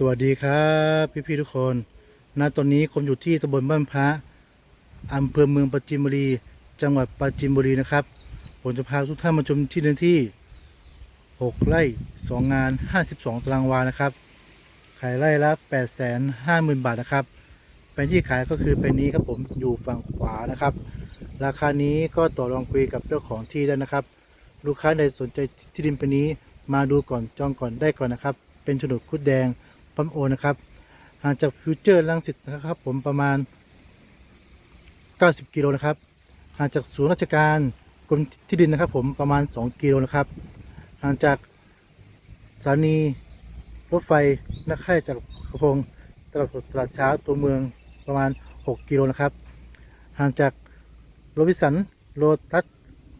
สวัสดีครับพี่พี่ๆทุกคนณตอนนี้ผมอยู่ที่ตำบลบ้านพระอำเภอเมืองปราจีนบุรี จังหวัดปราจีนบุรีนะครับ ผมจะพาทุกท่านมาชมที่เนื้อที่ 6 ไร่ 2 งาน 52 ตารางวานะครับ ขายไร่ละ 850,000 บาทนะครับแปลงที่ขายก็คือแปลงนี้ครับผมอยู่ฝั่งขวานะครับ ราคานี้ก็ต่อรองคุยกับเจ้าของที่ได้นะครับ ลูกค้าใดสนใจที่ดินแปลงนี้มาดูก่อนจองก่อนได้ก่อนนะครับ เป็นโฉนดคุดแดง ปั๊มโอนะครับห่างจากฟิวเจอร์ลังสิตนะครับผมประมาณ 90 กิโลนะครับห่างจากศูนย์ราชการกรมที่ดินนะครับ ผมประมาณ 2 กิโลนะครับห่างจากสถานีรถไฟนักค่ายจากกระพงตลาดตลาดเช้าตัวเมืองประมาณ 6 กิโลนะครับ ห่างจากโรบิสันโรตัส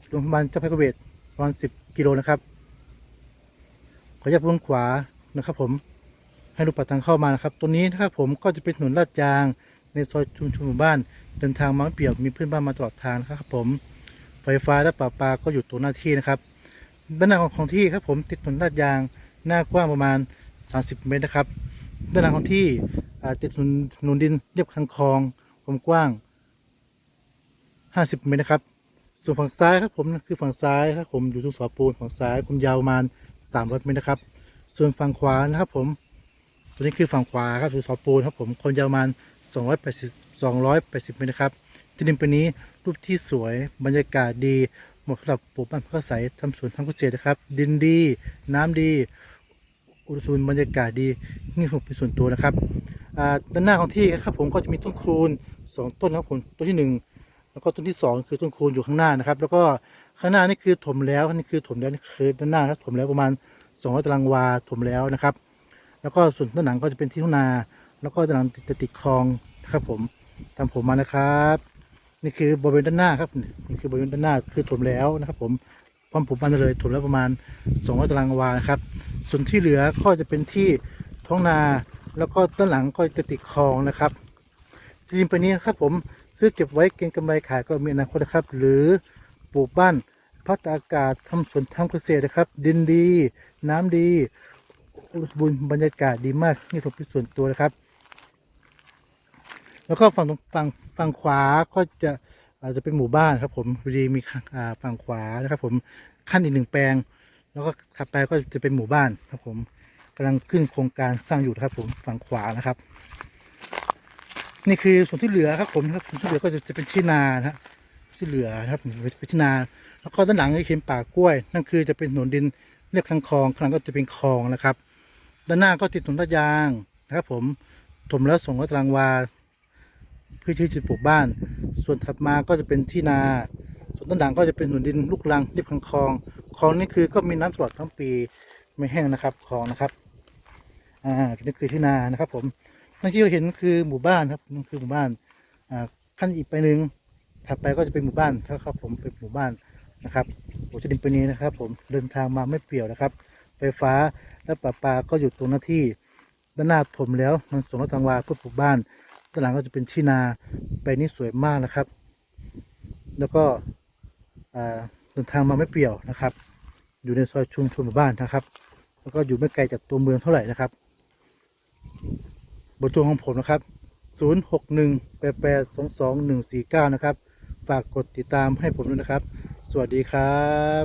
โรงพยาบาลเจ้าพระกเวทประมาณ 10 กิโลนะครับ ขออนุญาตพุ่งขวานะครับผม ให้ดูปากทางเข้ามานะครับ ตัวนี้นะครับผมก็จะเป็นถนนลาดยาง ในซอยชุมชนหมู่บ้าน เดินทางมาเปียวมีเพื่อนบ้านมาตลอดทางนครับผม ไฟฟ้าและประปาก็อยู่ตรงหน้าที่นะครับ ด้านหน้าของของที่ครับผมติดถนนลาดยางหน้ากว้างประมาณ 30 เมตรนะครับ ด้านหลังของที่ติดถนนนดินเรียบคันคลองความกว้าง 50 เมตรนะครับ ส่วนฝั่งซ้ายครับผมคือฝั่งซ้ายครับผมอยู่ตรงสาปูนฝั่งซ้ายความยาวประมาณ300เมตรนะครับ ส่วนฝั่งขวานะครับผม ตัวนี้คือฝั่งขวาครับคือเสาปูนครับผมคนยาวประมาณ280 280เมตรนะครับ ที่ดินเป็นนี้รูปที่สวยบรรยากาศดีเหมาะสำหรับปลูกบ้านพักอาศัยทำสวนทำเกษตรนะครับ ดินดี น้ำดี อุดมสมบูรณ์บรรยากาศดีนี่ผมเป็นส่วนตัวนะครับด้านหน้าของที่ครับผมก็จะมีต้นคูณสองต้นครับผมต้นที่หนึ่งแล้วก็ต้นที่สองคือต้นคูณอยู่ข้างหน้านะครับ แล้วก็ข้างหน้านี่คือถมแล้วนี่คือถมแล้วนี่คือด้านหน้าครับถมแล้วประมาณ200ตารางวาถมแล้วนะครับ แล้วก็ส่วนด้านหลังก็จะเป็นที่ทุ่งนา แล้วก็ด้านหลังจะติดคลองนะครับผมตามผมมานะครับ นี่คือบริเวณด้านหน้าครับนี่คือบริเวณด้านหน้าคือถมแล้วนะครับผมพร้อมผมมาเลยถมแล้วประมาณ200ตารางวานะครับ ส่วนที่เหลือก็จะเป็นที่ท้องนาแล้วก็ด้านหลังก็จะติดคลองนะครับที่ดินไปนี้นะครับผมซื้อเก็บไว้เก็งกำไรขายก็มีอนาคตนะครับ หรือปลูกบ้านพักตาอากาศทำสวนทำเกษตรนะครับ ดินดี น้ำดี สมบูรณ์บรรยากาศดีมากนี่ผมเป็นส่วนตัวนะครับ แล้วก็ฝั่งฝั่งฝั่งขวาก็จะอาจจะเป็นหมู่บ้านครับ ผมพอดีมีฝั่งขวานะครับ ผมขั้นอีกหนึ่งแปลง แล้วก็ถัดไปก็จะเป็นหมู่บ้านครับ ผมกำลังขึ้นโครงการสร้างอยู่นะครับ ผมฝั่งขวานะครับ นี่คือส่วนที่เหลือครับผมครับส่วนที่เหลือก็จะจะเป็นที่นานะที่เหลือนะครับเป็นที่นา แล้วก็ด้านหลังก็เป็นป่ากล้วย นั่นคือจะเป็นถนนดินเรียบคังคลองข้างหลังก็จะเป็นคลองนะครับ ด้านหน้าก็ติดถนนลาดยางนะครับผมถมแล้วส่งรถตารางวาเพื่อที่จะปลูกบ้าน ส่วนถัดมาก็จะเป็นที่นา ส่วนด้นหลังก็จะเป็นถนนดินลูกรังเรียบคังคลองคลองนี่คือก็มีน้ำตลอดทั้งปีไม่แห้งนะครับคลองนะครับอ่านี่คือที่นานะครับ ผมนั่นที่เราเห็นคือหมู่บ้านครับนั่นคือหมู่บ้านอ่าขั้นอีกไปหนึ่งถัดไปก็จะเป็นหมู่บ้านครับผมเป็นหมู่บ้านนะครับโอจะดินไปนี้นะครับ ผมเดินทางมาไม่เปลี่ยวนะครับ ไฟฟ้า และประปลาก็อยู่ตรงหน้าที่ด้านหน้าถมแล้วมันส่งรถทางวาเพื่อปลูกบ้านด้านหลังก็จะเป็นที่นาไปนี้สวยมากนะครับ แล้วก็เดินทางมาไม่เปลี่ยวนะครับ อยู่ในซอยชุมชนหมู่บ้านนะครับ แล้วก็อยู่ไม่ไกลจากตัวเมืองเท่าไหร่นะครับบอร์โทรของผมนะครับ 0 6 1 8 8 2 2 1 4 9 นะครับ ฝากกดติดตามให้ผมด้วยนะครับ สวัสดีครับ